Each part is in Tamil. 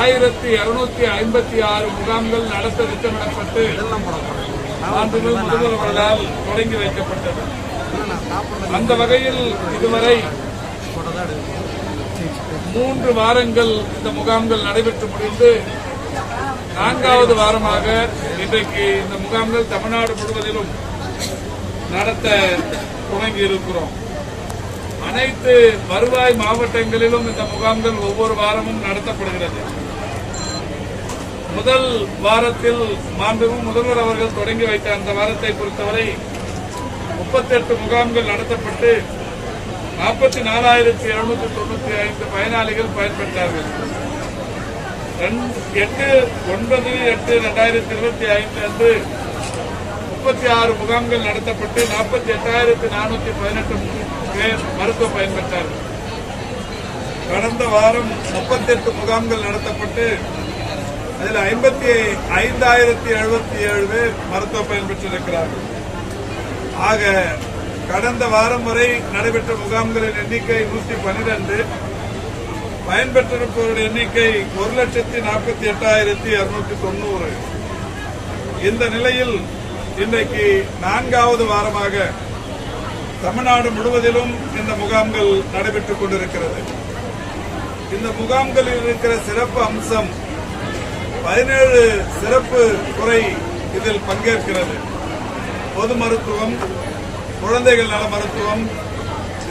ஆயிரத்தி இருநூத்தி ஐம்பத்தி ஆறு முகாம்கள் நடத்த திட்டமிடப்பட்டு மாண்புமிகு முதல்வர் அவர்களால் தொடங்கி வைக்கப்பட்டது. அந்த வகையில் இதுவரை மூன்று வாரங்கள் இந்த முகாம்கள் நடைபெற்று முடிந்து நான்காவது வாரமாக இன்றைக்கு இந்த முகாம்கள் தமிழ்நாடு முழுவதிலும் நடத்த துவங்கி இருக்கிறோம். அனைத்து வருவாய் மாவட்டங்களிலும் இந்த முகாம்கள் ஒவ்வொரு வாரமும் நடத்தப்படுகிறது. முதல் வாரத்தில் மாண்புமிகு முதல்வர் அவர்கள் தொடங்கி வைத்த அந்த வாரத்தை பொறுத்தவரை முப்பத்தெட்டு முகாம்கள் நடத்தப்பட்டு நாற்பத்தி நாலாயிரத்தி எழுநூத்தி தொண்ணூத்தி ஐந்து பயனாளிகள் பயன்பெற்றார்கள். எட்டு ஒன்பது எட்டு ரெண்டாயிரத்தி இருபத்தி ஐந்து அன்று முப்பத்தி ஆறு முகாம்கள் நடத்தப்பட்டு நாற்பத்தி எட்டாயிரத்தி நானூத்தி பதினெட்டு பேர் மருத்துவம் பயன்பெற்றார்கள். கடந்த வாரம் முப்பத்தெட்டு முகாம்கள் நடத்தப்பட்டு அதில் ஐம்பத்தி ஐந்தாயிரத்தி எழுபத்தி ஏழு பேர் மருத்துவ பயன்பெற்றிருக்கிறார்கள். ஆக கடந்த வாரம் வரை நடைபெற்ற முகாம்களின் எண்ணிக்கை நூற்றி பனிரெண்டு. பயன்பெற்றிருப்பவருடைய எண்ணிக்கை ஒரு லட்சத்தி நாற்பத்தி எட்டாயிரத்தி இருநூத்தி தொண்ணூறு. இந்த நிலையில் இன்றைக்கு நான்காவது வாரமாக தமிழ்நாடு முழுவதிலும் இந்த முகாம்கள் நடைபெற்றுக் கொண்டிருக்கிறது. இந்த முகாம்களில் இருக்கிற சிறப்பு அம்சம் பதினேழு சிறப்பு துறை இதில் பங்கேற்கிறது. பொது மருத்துவம் குழந்தைகள் நல மருத்துவம்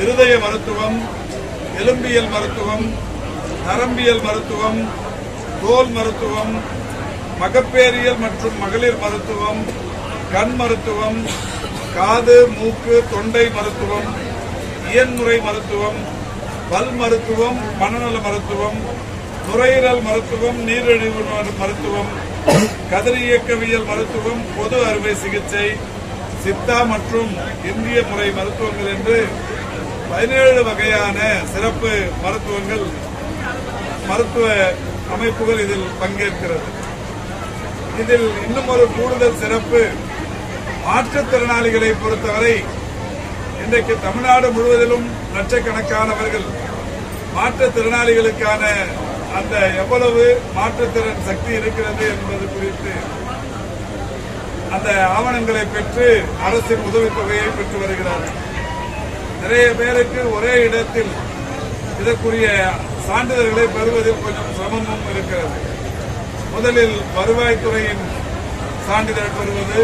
இருதய மருத்துவம் எலும்பியல் மருத்துவம் நரம்பியல் மருத்துவம் தோல் மருத்துவம் மகப்பேறியல் மற்றும் மகளிர் மருத்துவம் கண் மருத்துவம் காது மூக்கு தொண்டை மருத்துவம் இயன்முறை மருத்துவம் பல் மருத்துவம் மனநல மருத்துவம் நுரையீரல் மருத்துவம் நீரிழிவு நோய் மருத்துவம் கதிரியக்கவியல் மருத்துவம் பொது அறுவை சிகிச்சை சித்தா மற்றும் இந்திய முறை மருத்துவங்கள் என்று பதினேழு வகையான சிறப்பு மருத்துவங்கள் மருத்துவ அமைப்புகள் இதில் பங்கேற்கிறது. இதில் இன்னும் ஒரு கூடுதல் சிறப்பு மாற்றுத்திறனாளிகளை பொறுத்தவரை இன்றைக்கு தமிழ்நாடு முழுவதிலும் லட்சக்கணக்கானவர்கள் மாற்றுத்திறனாளிகளுக்கான அந்த எவ்வளவு மாற்றுத்திறன் சக்தி இருக்கிறது என்பது குறித்து அந்த ஆவணங்களை பெற்று அரசின் உதவித்தொகையை பெற்று வருகிறார்கள் நிறைய பேருக்கு ஒரே இடத்தில் இதற்குரிய சான்றிதழ்களை பெறுவதில் கொஞ்சம் சிரமமும் இருக்கிறது. முதலில் வருவாய்த்துறையின் சான்றிதழ் பெறுவது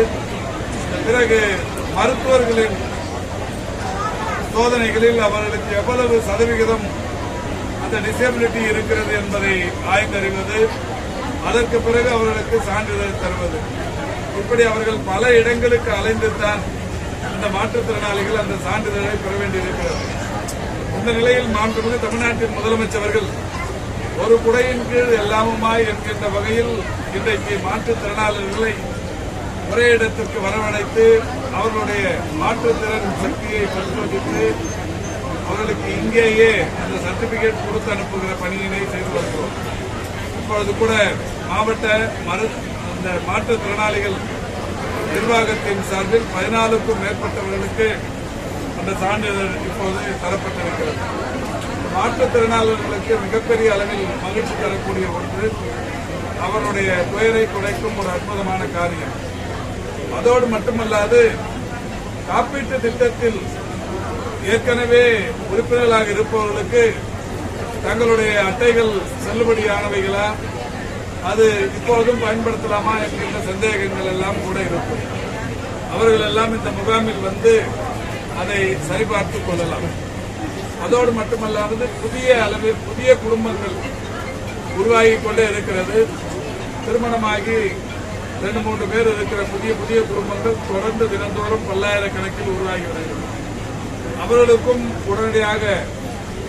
பிறகு மருத்துவர்களின் சோதனைகளில் அவர்களுக்கு எவ்வளவு சதவிகிதம் அந்த டிசேபிலிட்டி இருக்கிறது என்பதை ஆய்ந்தறிவது அதற்கு பிறகு அவர்களுக்கு சான்றிதழ் தருவது. இப்படி அவர்கள் பல இடங்களுக்கு அலைந்துதான் அந்த மாற்றுத்திறனாளிகள் அந்த சான்றிதழை பெற வேண்டியிருக்கிறது. இந்த நிலையில் மாண்புமிகு தமிழ்நாட்டின் முதலமைச்சர்கள் ஒரு குடையின் கீழ் எல்லாமுமாய் என்கின்ற வகையில் இன்றைக்கு மாற்றுத்திறனாளர்களை ஒரே இடத்திற்கு வரவழைத்து அவர்களுடைய மாற்றுத்திறன் சக்தியை பரிசோதித்து அவர்களுக்கு இங்கேயே அந்த சர்டிபிகேட் கொடுத்து அனுப்புகிற பணியினை செய்து வருகிறோம். இப்பொழுது கூட மாவட்ட மரு அந்த மாற்றுத்திறனாளிகள் நிர்வாகத்தின் சார்பில் பதினாலுக்கும் மேற்பட்டவர்களுக்கு அந்த சான்றிதழ் இப்போது தரப்பட்டிருக்கிறது. மாற்றுத்திறனாளர்களுக்கு மிகப்பெரிய அளவில் மகிழ்ச்சி தரக்கூடிய ஒன்று அவருடைய துயரை குறைக்கும் ஒரு அற்புதமான காரியம். அதோடு மட்டுமல்லாது காப்பீட்டு திட்டத்தில் ஏற்கனவே உறுப்பினர்களாக இருப்பவர்களுக்கு தங்களுடைய அட்டைகள் செல்லுபடியானவைகளா? அது இப்பொழுதும் பயன்படுத்தலாமா என்கின்ற சந்தேகங்கள் எல்லாம் கூட இருக்கும். அவர்கள் எல்லாம் இந்த முகாமில் வந்து அதை சரிபார்த்துக் கொள்ளலாம். அதோடு மட்டுமல்லாது புதிய அளவில் புதிய குடும்பங்கள் உருவாகிக் கொண்டே இருக்கிறது. திருமணமாகி ரெண்டு மூன்று பேர் இருக்கிற புதிய புதிய குடும்பங்கள் தொடர்ந்து தினந்தோறும் பல்லாயிரக்கணக்கில் உருவாகி வருகிறது. அவர்களுக்கும் உடனடியாக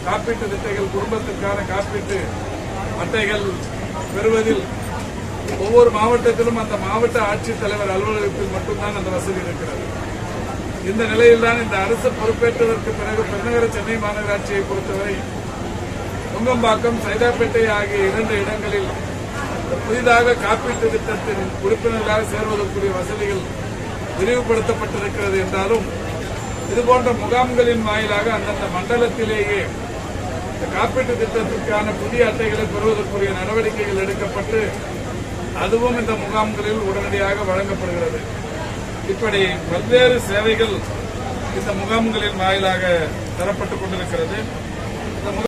காப்பீட்டு திட்டங்கள் குடும்பத்திற்கான காப்பீட்டு அட்டைகள் பெறுவதில் ஒவ்வொரு மாவட்டத்திலும் அந்த மாவட்ட ஆட்சித்தலைவர் அலுவலகத்தில் மட்டும்தான் அந்த வசதி இருக்கிறது. இந்த நிலையில்தான் இந்த அரசு பொறுப்பேற்றதற்கு பிறகு பெருநகர சென்னை மாநகராட்சியை பொறுத்தவரை நுங்கம்பாக்கம் சைதாப்பேட்டை ஆகிய இரண்டு இடங்களில் புதிதாக காப்பீட்டு திட்டத்தின் உறுப்பினர்களாக சேர்வதற்குரிய வசதிகள் விரிவுபடுத்தப்பட்டிருக்கிறது என்றாலும் இதுபோன்ற முகாம்களின் வாயிலாக அந்தந்த மண்டலத்திலேயே இந்த காப்பீட்டு திட்டத்திற்கான புதிய அட்டைகளை பெறுவதற்குரிய நடவடிக்கைகள் எடுக்கப்பட்டு அதுவும் இந்த முகாம்களில் உடனடியாக வழங்கப்படுகிறது. இப்படி பல்வேறு சேவைகள் இந்த முகாம்களின் வாயிலாக தரப்பட்டுக் கொண்டிருக்கிறது.